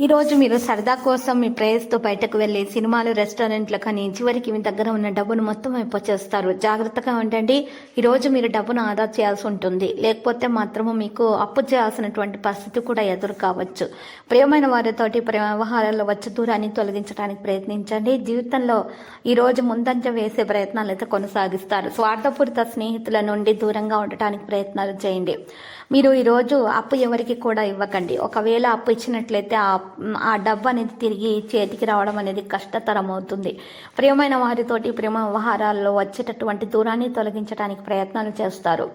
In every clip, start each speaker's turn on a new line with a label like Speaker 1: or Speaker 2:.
Speaker 1: ఈ రోజు మీరు సరదా కోసం మీ ప్రేయస్తో బయటకు వెళ్ళి సినిమాలు రెస్టారెంట్ల కానీ చివరికి మీ దగ్గర ఉన్న డబ్బును మొత్తం అయిపోచేస్తారు. జాగ్రత్తగా ఉండండి. ఈ రోజు మీరు డబ్బును ఆదా చేయాల్సి ఉంటుంది. లేకపోతే మాత్రము మీకు అప్పు చేయాల్సినటువంటి పరిస్థితి కూడా ఎదురు కావచ్చు ప్రియమైన వారితోటి ప్రేమ వ్యవహారాల్లో వచ్చే దూరాన్ని తొలగించడానికి ప్రయత్నించండి. జీవితంలో ఈ రోజు ముందంజ వేసే ప్రయత్నాలు అయితే కొనసాగిస్తారు. స్వార్థపూరిత స్నేహితుల నుండి దూరంగా ఉండటానికి ప్రయత్నాలు చేయండి. మీరు ఈరోజు అప్పు ఎవరికి కూడా ఇవ్వకండి. ఒకవేళ అప్పు ఇచ్చినట్లయితే ఆ ఆ డబ్బు అనేది తిరిగి చేతికి రావడం అనేది కష్టతరం అవుతుంది. ప్రియమైన వారితోటి ప్రేమ వ్యవహారాల్లో వచ్చేటటువంటి దూరాన్ని తొలగించడానికి ప్రయత్నాలు చేస్తారు.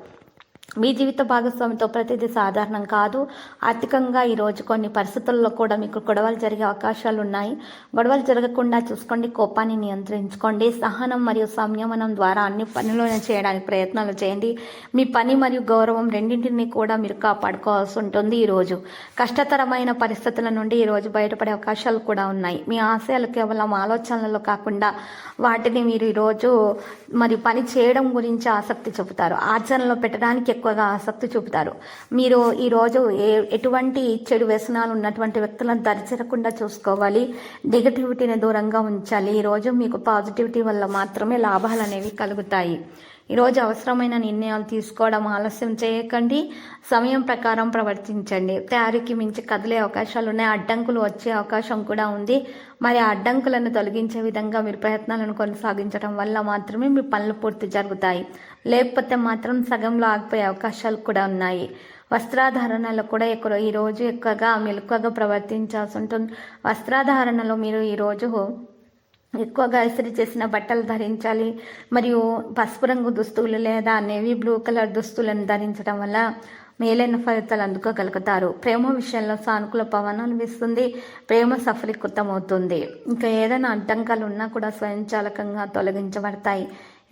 Speaker 1: మీ జీవిత భాగస్వామితో ప్రతిదీ సాధారణం కాదు. ఆర్థికంగా ఈరోజు కొన్ని పరిస్థితుల్లో కూడా మీకు గొడవలు జరిగే అవకాశాలు ఉన్నాయి. గొడవలు జరగకుండా చూసుకోండి. కోపాన్ని నియంత్రించుకోండి. సహనం మరియు సంయమనం ద్వారా అన్ని పనులను చేయడానికి ప్రయత్నాలు చేయండి. మీ పని మరియు గౌరవం రెండింటిని కూడా మీరు కాపాడుకోవాల్సి ఉంటుంది ఈరోజు కష్టతరమైన పరిస్థితుల నుండి ఈరోజు బయటపడే అవకాశాలు కూడా ఉన్నాయి. మీ ఆశయాలు కేవలం ఆలోచనలలో కాకుండా వాటిని మీరు ఈరోజు మరి పని చేయడం గురించి ఆసక్తి చెబుతారు ఆచరణలో పెట్టడానికి ఎక్కువగా ఆసక్తి చూపుతారు. మీరు ఈరోజు ఏ ఎటువంటి చెడు వ్యసనాలు ఉన్నటువంటి వ్యక్తులను దరిచేరకుండా చూసుకోవాలి. నెగటివిటీని దూరంగా ఉంచాలి. ఈరోజు మీకు పాజిటివిటీ వల్ల మాత్రమే లాభాలు అనేవి కలుగుతాయి. ఈరోజు అవసరమైన నిర్ణయాలు తీసుకోవడం ఆలస్యం చేయకండి. సమయం ప్రకారం ప్రవర్తించండి. తయారీకి మించి కదిలే అవకాశాలు ఉన్నాయి. అడ్డంకులు వచ్చే అవకాశం కూడా ఉంది. మరి ఆ అడ్డంకులను తొలగించే విధంగా మీరు ప్రయత్నాలను కొనసాగించడం వల్ల మాత్రమే మీ పనులు పూర్తి జరుగుతాయి. లేకపోతే మాత్రం సగంలో ఆగిపోయే అవకాశాలు కూడా ఉన్నాయి. వస్త్రాధారణలో కూడా ఎక్కువ ఈరోజు ఎక్కువగా మెలకువగా ప్రవర్తించాల్సి ఉంటుంది. వస్త్రాధారణలో మీరు ఈరోజు ఎక్కువగా ఇస్త్రీ చేసిన బట్టలు ధరించాలి. మరియు పసుపు రంగు దుస్తులు లేదా నేవీ బ్లూ కలర్ దుస్తులను ధరించడం వల్ల మేలైన ఫలితాలు అందుకోగలుగుతారు. ప్రేమ విషయంలో సానుకూల పవనాలు అనిపిస్తుంది ప్రేమ సఫలీకృతమవుతుంది. ఇంకా ఏదైనా అడ్డంకాలు ఉన్నా కూడా స్వయంచాలకంగా తొలగించబడతాయి.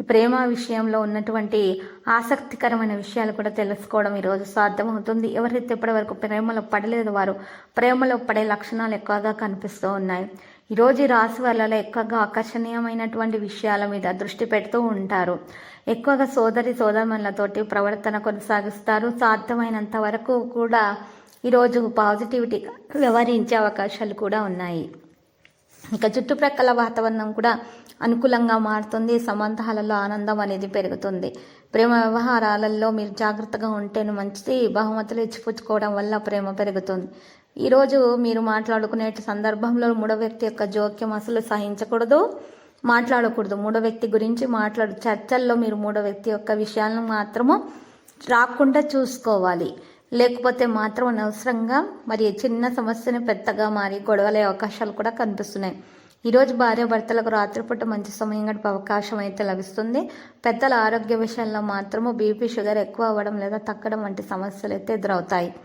Speaker 1: ప్రేమ విషయంలో ఉన్నటువంటి ఆసక్తికరమైన విషయాలు కూడా తెలుసుకోవడం ఈరోజు సాధ్యమవుతుంది. ఎవరైతే ఇప్పటివరకు ప్రేమలో పడలేదు వారు ప్రేమలో పడే లక్షణాలు ఎక్కువగా కనిపిస్తూ ఉన్నాయి. ఈరోజు రాశి వాళ్ళలో ఎక్కువగా ఆకర్షణీయమైనటువంటి విషయాల మీద దృష్టి పెడుతూ ఉంటారు. ఎక్కువగా సోదరి సోదరులతోటి ప్రవర్తన కొనసాగిస్తారు. సాధ్యమైనంత వరకు కూడా ఈరోజు పాజిటివిటీ వ్యవహరించే అవకాశాలు కూడా ఉన్నాయి. ఇక చుట్టుప్రక్కల వాతావరణం కూడా అనుకూలంగా మారుతుంది. సంబంధాలలో ఆనందం అనేది పెరుగుతుంది. ప్రేమ వ్యవహారాలలో మీరు జాగ్రత్తగా ఉంటేనే మంచిది. బహుమతులు ఇచ్చిపుచ్చుకోవడం వల్ల ప్రేమ పెరుగుతుంది. ఈరోజు మీరు మాట్లాడుకునే సందర్భంలో మూడో వ్యక్తి యొక్క జోక్యం అసలు సహించకూడదు. మాట్లాడకూడదు. మూడో వ్యక్తి గురించి మాట్లాడు. చర్చల్లో మీరు మూడో వ్యక్తి యొక్క విషయాలను మాత్రము రాకుండా చూసుకోవాలి. లేకపోతే మాత్రం అనవసరంగా మరి చిన్న సమస్యను పెద్దగా మారి గొడవలే అవకాశాలు కూడా కనిపిస్తున్నాయి. ఈరోజు భార్య భర్తలకు రాత్రిపూట మంచి సమయం గడిపే అవకాశం అయితే లభిస్తుంది. పెద్దల ఆరోగ్య విషయంలో మాత్రము బీపీ షుగర్ ఎక్కువ అవ్వడం లేదా తగ్గడం వంటి సమస్యలు అయితే ఎదురవుతాయి.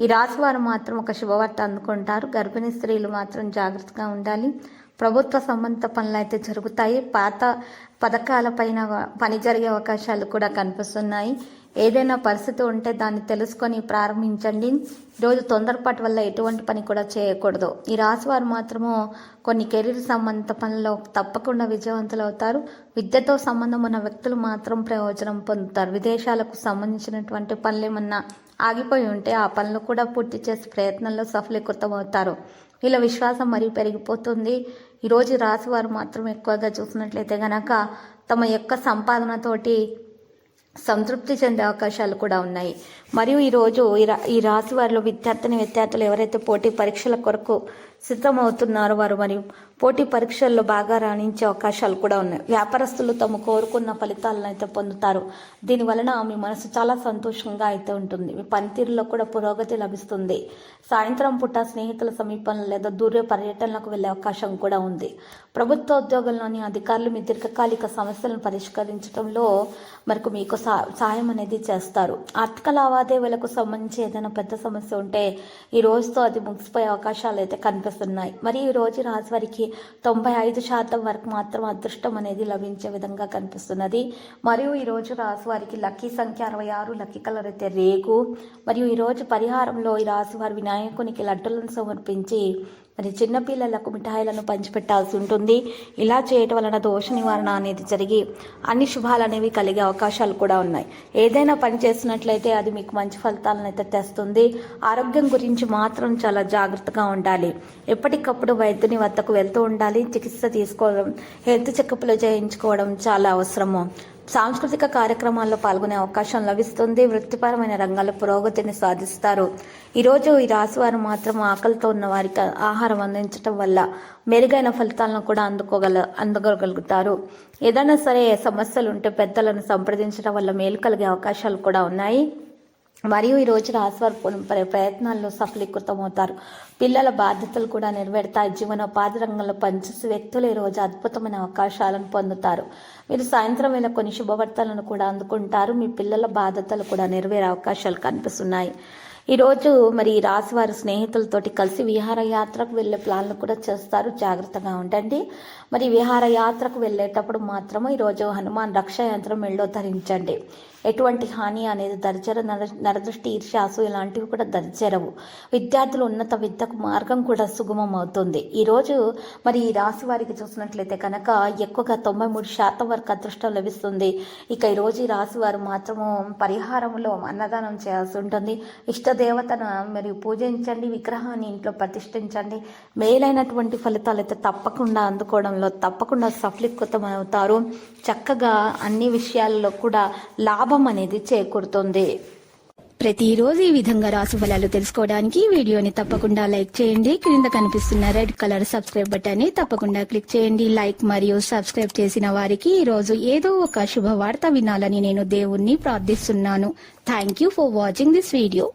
Speaker 1: ఈ రాశి వారు మాత్రం ఒక శుభవార్త అందుకుంటారు. గర్భిణీ స్త్రీలు మాత్రం జాగ్రత్తగా ఉండాలి. ప్రభుత్వ సంబంధ పనులు అయితే జరుగుతాయి. పాత పథకాలపైన పని జరిగే అవకాశాలు కూడా కనిపిస్తున్నాయి. ఏదైనా పరిస్థితి ఉంటే దాన్ని తెలుసుకొని ప్రారంభించండి. రోజు తొందరపాటు వల్ల ఎటువంటి పని కూడా చేయకూడదు. ఈ రాశి వారు మాత్రము కొన్ని కెరీర్ సంబంధిత పనుల్లో తప్పకుండా విజయవంతులు అవుతారు. విద్యతో సంబంధం ఉన్న వ్యక్తులు మాత్రం ప్రయోజనం పొందుతారు. విదేశాలకు సంబంధించినటువంటి పనులు ఏమన్నా ఆగిపోయి ఉంటే ఆ పనులు కూడా పూర్తి చేసే ప్రయత్నంలో సఫలీకృతం అవుతారు. వీళ్ళ విశ్వాసం మరీ పెరిగిపోతుంది. ఈరోజు రాశి వారు మాత్రం ఎక్కువగా చూసినట్లయితే గనక తమ యొక్క సంపాదనతోటి సంతృప్తి చెందే అవకాశాలు కూడా ఉన్నాయి. మరియు ఈరోజు ఈ రా ఈ రాశి వారిలో విద్యార్థిని విద్యార్థులు ఎవరైతే పోటీ పరీక్షల కొరకు సిద్ధమవుతున్నారో వారు మరియు పోటీ పరీక్షల్లో బాగా రాణించే అవకాశాలు కూడా ఉన్నాయి. వ్యాపారస్తులు తమ కోరుకున్న ఫలితాలను అయితే పొందుతారు. దీని వలన మీ మనసు చాలా సంతోషంగా అయితే ఉంటుంది. మీ పనితీరులో కూడా పురోగతి లభిస్తుంది. సాయంత్రం పూట స్నేహితుల సమీపంలో లేదా దూర పర్యటనలకు వెళ్ళే అవకాశం కూడా ఉంది. ప్రభుత్వ ఉద్యోగంలోని అధికారులు మీ దీర్ఘకాలిక సమస్యలను పరిష్కరించడంలో మనకు మీకు సాయం అనేది చేస్తారు. ఆర్థిక లావాదేవీలకు సంబంధించి ఏదైనా పెద్ద సమస్య ఉంటే ఈ రోజుతో అది ముగిసిపోయే అవకాశాలు అయితే కనిపిస్తున్నాయి. మరి ఈ రోజు రాశి వారికి తొంభై ఐదు శాతం వరకు మాత్రం అదృష్టం అనేది లభించే విధంగా కనిపిస్తున్నది. మరియు ఈ రోజు వారికి లక్కీ సంఖ్య అరవై ఆరు లక్కీ కలర్ అయితే రేగు. మరియు ఈరోజు పరిహారంలో ఈ రాశి వారి వినాయకునికి లడ్డులను సమర్పించి మరి చిన్నపిల్లలకు మిఠాయిలను పంచిపెట్టాల్సి ఉంటుంది. ఇలా చేయటం వలన దోష నివారణ అనేది జరిగి అన్ని శుభాలు అనేవి కలిగే అవకాశాలు కూడా ఉన్నాయి. ఏదైనా పని చేసినట్లయితే అది మీకు మంచి ఫలితాలను అయితే తెస్తుంది. ఆరోగ్యం గురించి మాత్రం చాలా జాగ్రత్తగా ఉండాలి. ఎప్పటికప్పుడు వైద్యుని వద్దకు వెళ్తూ ఉండాలి. చికిత్స తీసుకోవడం హెల్త్ చెకప్లు చేయించుకోవడం చాలా అవసరము. సాంస్కృతిక కార్యక్రమాల్లో పాల్గొనే అవకాశం లభిస్తుంది. వృత్తిపరమైన రంగాల్లో పురోగతిని సాధిస్తారు. ఈరోజు ఈ రాశి వారు మాత్రం ఆకలితో ఉన్న వారికి ఆహారం అందించడం వల్ల మెరుగైన ఫలితాలను కూడా అందుకోగల అందుకోగలుగుతారు ఏదైనా సరే సమస్యలు ఉంటే పెద్దలను సంప్రదించడం వల్ల మేలు కలిగే అవకాశాలు కూడా ఉన్నాయి. మరియు ఈ రోజు రాశివారు ప్రయత్నాల్లో సఫలీకృతమవుతారు. పిల్లల బాధ్యతలు కూడా నెరవేరుతాయి. జీవనోపాధి రంగంలో పనిచేసే వ్యక్తులు ఈ రోజు అద్భుతమైన అవకాశాలను పొందుతారు. మీరు సాయంత్రం వేళ కొన్ని శుభవార్తలను కూడా అందుకుంటారు. మీ పిల్లల బాధ్యతలు కూడా నెరవేరే అవకాశాలు కనిపిస్తున్నాయి. ఈరోజు మరి రాశి వారి స్నేహితులతోటి కలిసి విహారయాత్రకు వెళ్ళే ప్లాన్లు కూడా చేస్తారు. జాగ్రత్తగా ఉండండి. మరి విహారయాత్రకు వెళ్ళేటప్పుడు మాత్రము ఈరోజు హనుమాన్ రక్ష యంత్రం మెళ్ళో ధరించండి. ఎటువంటి హాని అనేది దరిచర నరదృష్టి ఈర్ష్యాసు ఇలాంటివి కూడా దరిచేరవు. విద్యార్థులు ఉన్నత విద్యకు మార్గం కూడా సుగమం అవుతుంది. ఈరోజు మరి ఈ రాశి వారికి చూసినట్లయితే కనుక ఎక్కువగా తొంభై మూడు శాతం వరకు అదృష్టం లభిస్తుంది. ఇక ఈరోజు ఈ రాశి వారు మాత్రము పరిహారంలో అన్నదానం చేయాల్సి ఉంటుంది. ఇష్ట దేవతను మరియు పూజించండి విగ్రహాన్ని ఇంట్లో ప్రతిష్ఠించండి. మేలైనటువంటి ఫలితాలు అయితే తప్పకుండా అందుకోవడంలో తప్పకుండా సఫలీకృతం అవుతారు చక్కగా అన్ని విషయాల్లో కూడా లాభం అనేది చేకూరుతుంది.
Speaker 2: ప్రతిరోజు ఈ విధంగా రాశి ఫలాలు తెలుసుకోవడానికి వీడియోని తప్పకుండా లైక్ చేయండి. క్రింద కనిపిస్తున్న రెడ్ కలర్ సబ్స్క్రైబ్ బటన్ని తప్పకుండా క్లిక్ చేయండి. లైక్ మరియు సబ్స్క్రైబ్ చేసిన వారికి ఈ రోజు ఏదో ఒక శుభవార్త వినాలని నేను దేవుణ్ణి ప్రార్థిస్తున్నాను. Thank you for watching this video